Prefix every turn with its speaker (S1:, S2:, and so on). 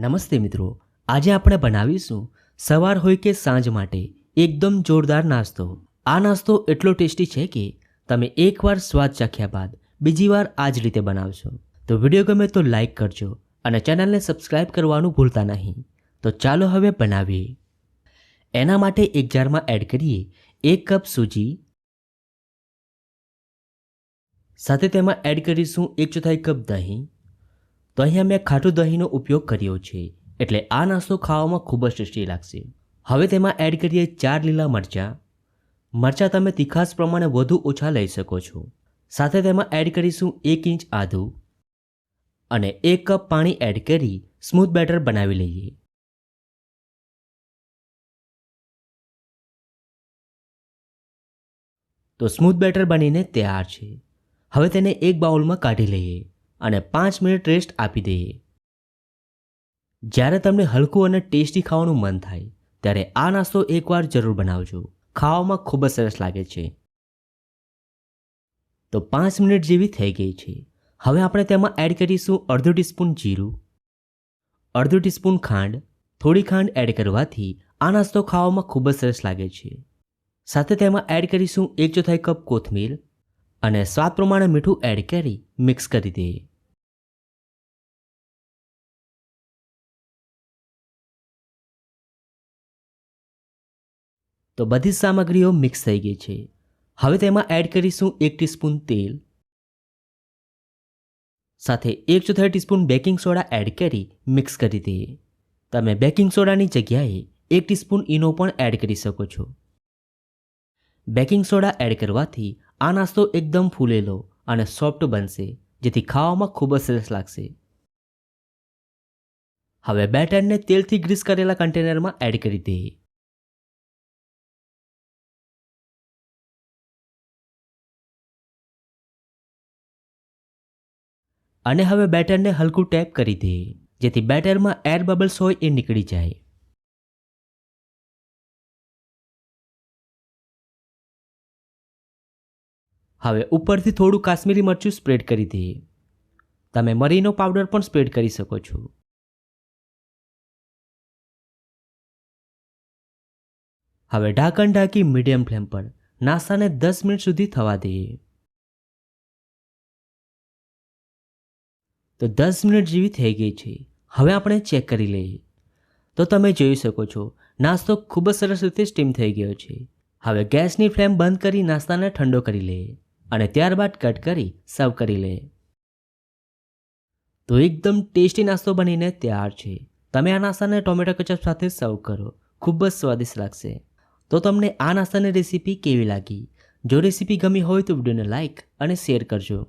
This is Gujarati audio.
S1: નમસ્તે મિત્રો, આજે આપણે બનાવીશું સવાર હોય કે સાંજ માટે એકદમ જોરદાર નાસ્તો. આ નાસ્તો એટલો ટેસ્ટી છે કે તમે એકવાર સ્વાદ ચાખ્યા બાદ બીજી વાર આ જ રીતે બનાવશો. તો વીડિયો ગમે તો લાઈક કરજો અને ચેનલને સબસ્ક્રાઇબ કરવાનું ભૂલતા નહીં. તો ચાલો હવે બનાવીએ. એના માટે એક જારમાં એડ કરીએ એક કપ સૂજી. સાથે તેમાં એડ કરીશું એક ચોથાઈ કપ દહીં. તો અહીંયા મેં ખાટું દહીંનો ઉપયોગ કર્યો છે, એટલે આ નાસ્તો ખાવામાં ખૂબ જ ટેસ્ટી લાગશે. હવે તેમાં એડ કરીએ ચાર લીલા મરચાં. મરચાં તમે તીખાસ પ્રમાણે વધુ ઓછા લઈ શકો છો. સાથે તેમાં એડ કરીશું એક ઇંચ આદું. અને એક કપ પાણી એડ કરી સ્મૂથ બેટર બનાવી લઈએ. તો સ્મૂથ બેટર બનીને તૈયાર છે. હવે તેને એક બાઉલમાં કાઢી લઈએ. અને પાંચ મિનિટ રેસ્ટ આપી દઈએ. જ્યારે તમને હલકું અને ટેસ્ટી ખાવાનું મન થાય, ત્યારે આ નાસ્તો એકવાર જરૂર બનાવજો. ખાવામાં ખૂબ જ સરસ લાગે છે. તો પાંચ મિનિટ જેવી થઈ ગઈ છે. હવે આપણે તેમાં એડ કરીશું અડધો ટીસ્પૂન જીરું, અડધો ટીસ્પૂન ખાંડ, થોડી ખાંડ એડ કરવાથી આ નાસ્તો ખાવામાં ખૂબ જ સરસ લાગે છે. સાથે તેમાં એડ કરીશું એક ચોથાઈ કપ કોથમીર અને સ્વાદ પ્રમાણે મીઠું એડ કરી મિક્સ કરી દઈએ. તો બધી સામગ્રીઓ મિક્સ થઈ ગઈ છે. હવે તેમાં એડ કરીશું એક ટીસ્પૂન તેલ. સાથે એક ચોથાઈ ટીસ્પૂન બેકિંગ સોડા એડ કરી મિક્સ કરી દઈએ. તમે બેકિંગ સોડાની જગ્યાએ એક ટીસ્પૂન ઈનો પણ એડ કરી શકો છો. બેકિંગ સોડા એડ કરવાથી આ નાસ્તો એકદમ ફૂલેલો અને સોફ્ટ બનશે, જેથી ખાવામાં ખૂબ જ સરસ લાગશે. હવે બેટરને તેલથી ગ્રીસ કરેલા કન્ટેનરમાં એડ કરી દઈએ. અને હવે બેટરને હલકું ટેપ કરી દે, જેથી બેટરમાં એર બબલ્સ હોય એ નીકળી જાય. હવે ઉપરથી થોડું કાશ્મીરી મરચું સ્પ્રેડ કરી દે. તમે મરીનો પાવડર પણ સ્પ્રેડ કરી શકો છો. હવે ઢાંકણ ઢાંકી મીડિયમ ફ્લેમ પર નાસ્તાને દસ મિનિટ સુધી થવા દઈએ તો દસ મિનિટ જેવી થઈ ગઈ છે. હવે આપણે ચેક કરી લઈએ. તો તમે જોઈ શકો છો, નાસ્તો ખૂબ જ સરસ રીતે સ્ટીમ થઈ ગયો છે. હવે ગેસની ફ્લેમ બંધ કરી નાસ્તાને ઠંડો કરી લઈએ અને ત્યારબાદ કટ કરી સર્વ કરી લે તો એકદમ ટેસ્ટી નાસ્તો બનીને તૈયાર છે. તમે આ નાસ્તાને ટોમેટો કચપ સાથે સર્વ કરો. ખૂબ જ સ્વાદિષ્ટ લાગશે. તો તમને આ નાસ્તાની રેસીપી કેવી લાગી? જો રેસીપી ગમી હોય તો વિડીયોને લાઇક અને શેર કરજો.